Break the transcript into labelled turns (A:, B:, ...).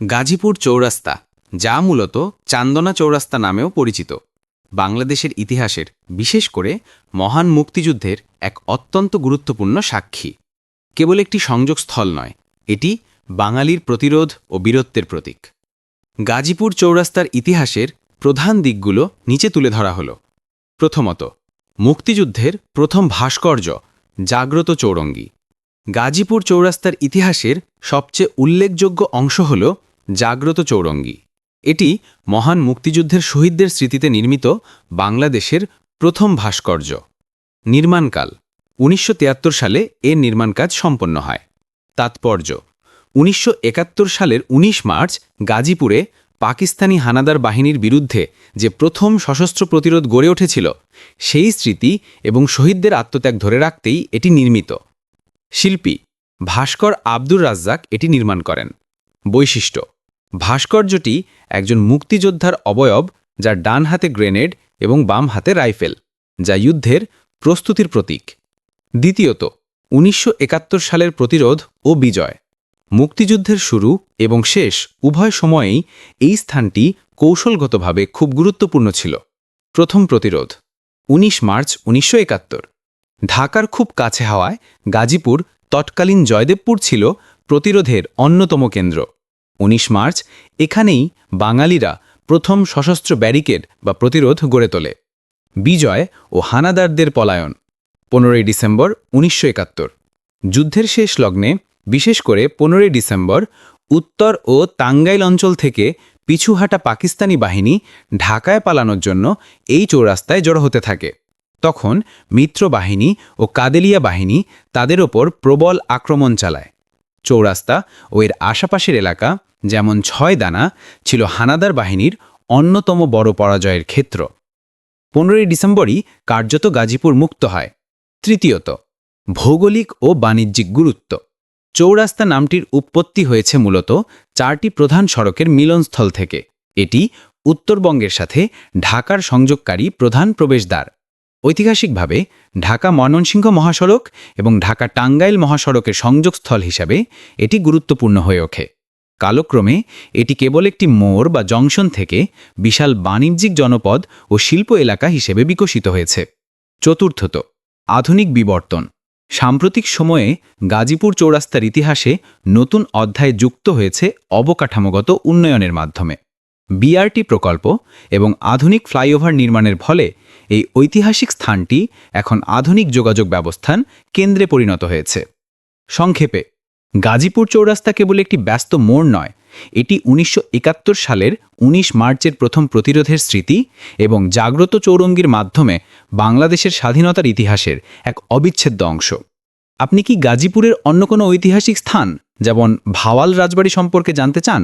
A: গাজীপুর চৌরাস্তা, যা মূলত চান্দনা চৌরাস্তা নামেও পরিচিত, বাংলাদেশের ইতিহাসের, বিশেষ করে মহান মুক্তিযুদ্ধের এক অত্যন্ত গুরুত্বপূর্ণ সাক্ষী। কেবল একটি সংযোগস্থল নয়, এটি বাঙালির প্রতিরোধ ও বীরত্বের প্রতীক। গাজীপুর চৌরাস্তার ইতিহাসের প্রধান দিকগুলো নিচে তুলে ধরা হল। প্রথমত, মুক্তিযুদ্ধের প্রথম ভাস্কর্য জাগ্রত চৌরঙ্গী। গাজীপুর চৌরাস্তার ইতিহাসের সবচেয়ে উল্লেখযোগ্য অংশ হল জাগ্রত চৌরঙ্গী। এটি মহান মুক্তিযুদ্ধের শহীদদের স্মৃতিতে নির্মিত বাংলাদেশের প্রথম ভাস্কর্য। নির্মাণকাল, উনিশশো তিয়াত্তর সালে এর নির্মাণ কাজ সম্পন্ন হয়। তাৎপর্য, উনিশশো একাত্তর সালের ১৯ মার্চ গাজীপুরে পাকিস্তানি হানাদার বাহিনীর বিরুদ্ধে যে প্রথম সশস্ত্র প্রতিরোধ গড়ে উঠেছিল, সেই স্মৃতি এবং শহীদদের আত্মত্যাগ ধরে রাখতেই এটি নির্মিত। শিল্পী ভাস্কর আব্দুর রাজ্জাক এটি নির্মাণ করেন। বৈশিষ্ট্য ভাস্কর্যটি একজন মুক্তিযোদ্ধার অবয়ব যার ডান হাতে গ্রেনেড এবং বাম হাতে রাইফেল, যা যুদ্ধের প্রস্তুতির প্রতীক। দ্বিতীয়ত, উনিশশো একাত্তর সালের প্রতিরোধ ও বিজয়। মুক্তিযুদ্ধের শুরু এবং শেষ উভয় সময়েই এই স্থানটি কৌশলগতভাবে খুব গুরুত্বপূর্ণ ছিল। প্রথম প্রতিরোধ ১৯ মার্চ উনিশশো একাত্তর। ঢাকার খুব কাছে হওয়ায় গাজীপুর তৎকালীন জয়দেবপুর ছিল প্রতিরোধের অন্যতম কেন্দ্র। ১৯ মার্চ এখানেই বাঙালিরা প্রথম সশস্ত্র ব্যারিকেড বা প্রতিরোধ গড়ে তোলে। বিজয় ও হানাদারদের পলায়ন, পনেরোই ডিসেম্বর উনিশশো একাত্তর। যুদ্ধের শেষ লগ্নে, বিশেষ করে পনেরোই ডিসেম্বর, উত্তর ও তাঙ্গাইল অঞ্চল থেকে পিছুহাটা পাকিস্তানি বাহিনী ঢাকায় পালানোর জন্য এই চৌরাস্তায় জড়ো হতে থাকে। তখন মিত্র বাহিনী ও কাদেলিয়া বাহিনী তাদের ওপর প্রবল আক্রমণ চালায়। চৌরাস্তা ও এর আশাপাশের এলাকা যেমন ছয় দানা ছিল হানাদার বাহিনীর অন্যতম বড় পরাজয়ের ক্ষেত্র। পনেরোই ডিসেম্বরই কার্যত গাজীপুর মুক্ত হয়। তৃতীয়ত, ভৌগোলিক ও বাণিজ্যিক গুরুত্ব। চৌরাস্তা নামটির উৎপত্তি হয়েছে মূলত চারটি প্রধান সড়কের মিলনস্থল থেকে। এটি উত্তরবঙ্গের সাথে ঢাকার সংযোগকারী প্রধান প্রবেশদ্বার। ঐতিহাসিকভাবে ঢাকা ময়মনসিংহ মহাসড়ক এবং ঢাকা টাঙ্গাইল মহাসড়কের সংযোগস্থল হিসাবে এটি গুরুত্বপূর্ণ হয়ে ওঠে। কালক্রমে এটি কেবল একটি মোড় বা জংশন থেকে বিশাল বাণিজ্যিক জনপদ ও শিল্প এলাকা হিসেবে বিকশিত হয়েছে। চতুর্থত, আধুনিক বিবর্তন। সাম্প্রতিক সময়ে গাজীপুর চৌরাস্তার ইতিহাসে নতুন অধ্যায় যুক্ত হয়েছে অবকাঠামোগত উন্নয়নের মাধ্যমে। বিআরটি প্রকল্প এবং আধুনিক ফ্লাইওভার নির্মাণের ফলে এই ঐতিহাসিক স্থানটি এখন আধুনিক যোগাযোগ ব্যবস্থান কেন্দ্রে পরিণত হয়েছে। সংক্ষেপে গাজীপুর চৌরাস্তা কেবল একটি ব্যস্ত মোড় নয়, এটি উনিশশো একাত্তর সালের ১৯ মার্চের প্রথম প্রতিরোধের স্মৃতি এবং জাগ্রত চৌরঙ্গীর মাধ্যমে বাংলাদেশের স্বাধীনতার ইতিহাসের এক অবিচ্ছেদ্য অংশ। আপনি কি গাজীপুরের অন্য কোনো ঐতিহাসিক স্থান, যেমন ভাওয়াল রাজবাড়ি সম্পর্কে জানতে চান?